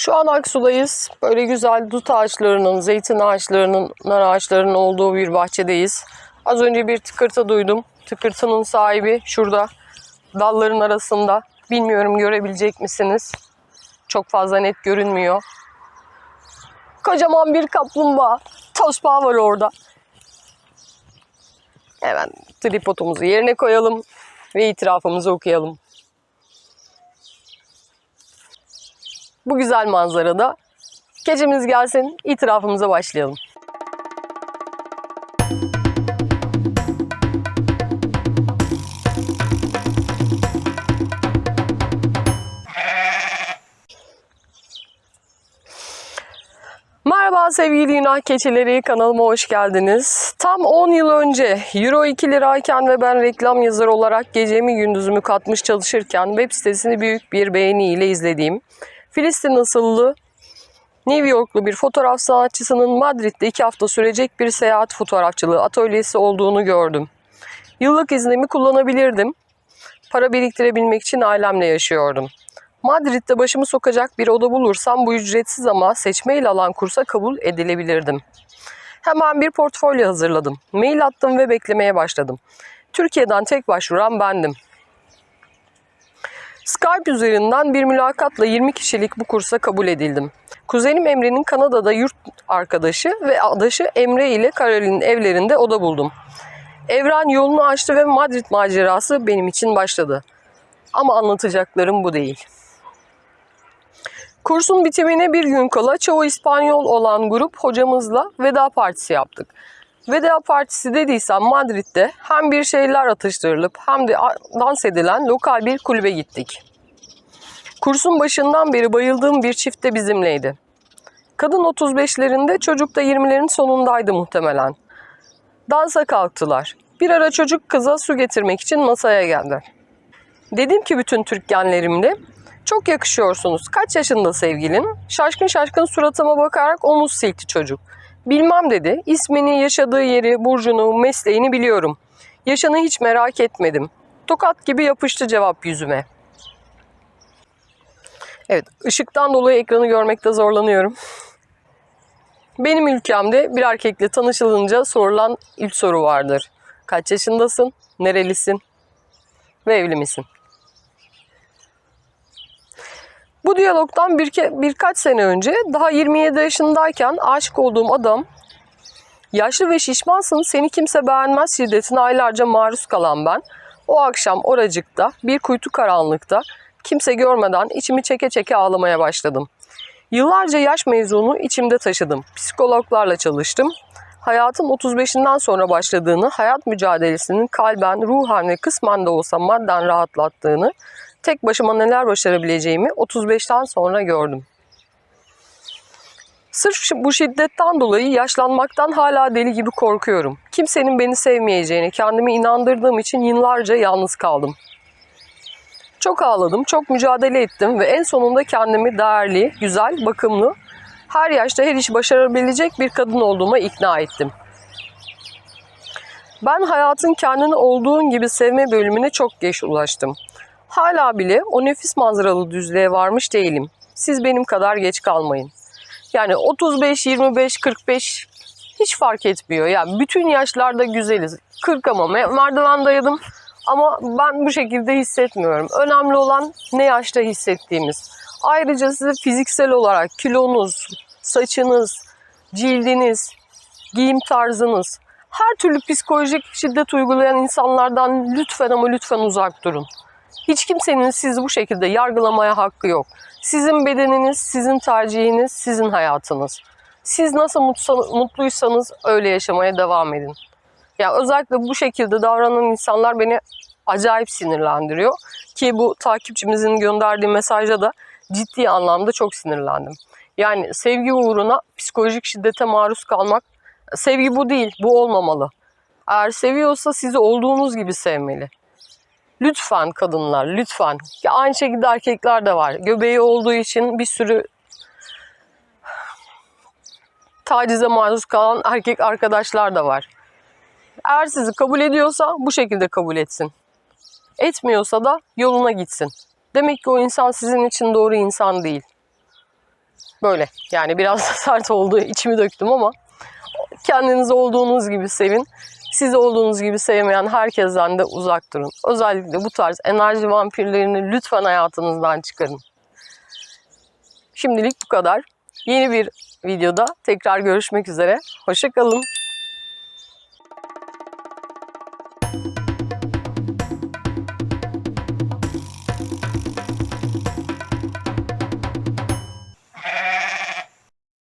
Şu an Aksu'dayız. Böyle güzel dut ağaçlarının, zeytin ağaçlarının, nar ağaçlarının olduğu bir bahçedeyiz. Az önce bir tıkırtı duydum. Tıkırtının sahibi şurada dalların arasında. Bilmiyorum görebilecek misiniz? Çok fazla net görünmüyor. Kocaman bir kaplumbağa. Tosbağa var orada. Hemen tripodumuzu yerine koyalım ve itirafımızı okuyalım. Bu güzel manzarada gecemiz gelsin, itirafımıza başlayalım. Merhaba sevgili günah keçileri kanalıma hoş geldiniz. Tam 10 yıl önce Euro 2 lirayken ve ben reklam yazarı olarak gecemi gündüzümü katmış çalışırken web sitesini büyük bir beğeniyle izlediğim Filistin asıllı New Yorklu bir fotoğraf sanatçısının Madrid'de iki hafta sürecek bir seyahat fotoğrafçılığı atölyesi olduğunu gördüm. Yıllık iznimi kullanabilirdim. Para biriktirebilmek için ailemle yaşıyordum. Madrid'de başımı sokacak bir oda bulursam bu ücretsiz ama seçmeyle alan kursa kabul edilebilirdim. Hemen bir portfolyo hazırladım. Mail attım ve beklemeye başladım. Türkiye'den tek başvuran bendim. Skype üzerinden bir mülakatla 20 kişilik bu kursa kabul edildim. Kuzenim Emre'nin Kanada'da yurt arkadaşı ve adaşı Emre ile Karol'in evlerinde oda buldum. Evren yolunu açtı ve Madrid macerası benim için başladı. Ama anlatacaklarım bu değil. Kursun bitimine bir gün kala çoğu İspanyol olan grup hocamızla veda partisi yaptık. Veda partisi dediysem Madrid'de hem bir şeyler atıştırılıp hem de dans edilen lokal bir kulübe gittik. Kursun başından beri bayıldığım bir çift de bizimleydi. Kadın 35'lerinde, çocuk da 20'lerin sonundaydı muhtemelen. Dansa kalktılar. Bir ara çocuk kıza su getirmek için masaya geldi. Dedim ki bütün Türk genlerimle, çok yakışıyorsunuz. Kaç yaşında sevgilin? Şaşkın şaşkın suratıma bakarak omuz silkti çocuk. Bilmem dedi. İsmini, yaşadığı yeri, burcunu, mesleğini biliyorum. Yaşını hiç merak etmedim. Tokat gibi yapıştı cevap yüzüme. Evet, ışıktan dolayı ekranı görmekte zorlanıyorum. Benim ülkemde bir erkekle tanışılınca sorulan ilk soru vardır. Kaç yaşındasın? Nerelisin? Ve evli misin? Bu diyalogdan bir birkaç sene önce daha 27 yaşındayken aşık olduğum adam yaşlı ve şişmansın seni kimse beğenmez şiddetine aylarca maruz kalan ben o akşam oracıkta bir kuytu karanlıkta kimse görmeden içimi çeke çeke ağlamaya başladım. Yıllarca yaş mezunu içimde taşıdım. Psikologlarla çalıştım. Hayatın 35'inden sonra başladığını, hayat mücadelesinin kalben, ruhen ve kısmen de olsa madden rahatlattığını, tek başıma neler başarabileceğimi 35'ten sonra gördüm. Sırf bu şiddetten dolayı yaşlanmaktan hala deli gibi korkuyorum. Kimsenin beni sevmeyeceğini kendime inandırdığım için yıllarca yalnız kaldım. Çok ağladım, çok mücadele ettim ve en sonunda kendimi değerli, güzel, bakımlı, her yaşta her iş başarabilecek bir kadın olduğuma ikna ettim. Ben hayatın kendini olduğun gibi sevme bölümüne çok geç ulaştım. Hala bile o nefis manzaralı düzlüğe varmış değilim. Siz benim kadar geç kalmayın. Yani 35, 25, 45 hiç fark etmiyor. Ya yani bütün yaşlarda güzeliz. 40 ama merdiven dayadım ama ben bu şekilde hissetmiyorum. Önemli olan ne yaşta hissettiğimiz. Ayrıca size fiziksel olarak kilonuz, saçınız, cildiniz, giyim tarzınız, her türlü psikolojik şiddet uygulayan insanlardan lütfen ama lütfen uzak durun. Hiç kimsenin sizi bu şekilde yargılamaya hakkı yok. Sizin bedeniniz, sizin tercihiniz, sizin hayatınız. Siz nasıl mutluysanız öyle yaşamaya devam edin. Ya özellikle bu şekilde davranan insanlar beni acayip sinirlendiriyor. Ki bu takipçimizin gönderdiği mesajda da ciddi anlamda çok sinirlendim. Yani sevgi uğruna psikolojik şiddete maruz kalmak, sevgi bu değil, bu olmamalı. Eğer seviyorsa sizi olduğunuz gibi sevmeli. Lütfen kadınlar, lütfen. Ya aynı şekilde erkekler de var. Göbeği olduğu için bir sürü tacize maruz kalan erkek arkadaşlar da var. Eğer sizi kabul ediyorsa bu şekilde kabul etsin. Etmiyorsa da yoluna gitsin. Demek ki o insan sizin için doğru insan değil. Böyle yani biraz da sert oldu içimi döktüm ama kendiniz olduğunuz gibi sevin. Sizi olduğunuz gibi sevmeyen herkesten de uzak durun. Özellikle bu tarz enerji vampirlerini lütfen hayatınızdan çıkarın. Şimdilik bu kadar. Yeni bir videoda tekrar görüşmek üzere. Hoşçakalın.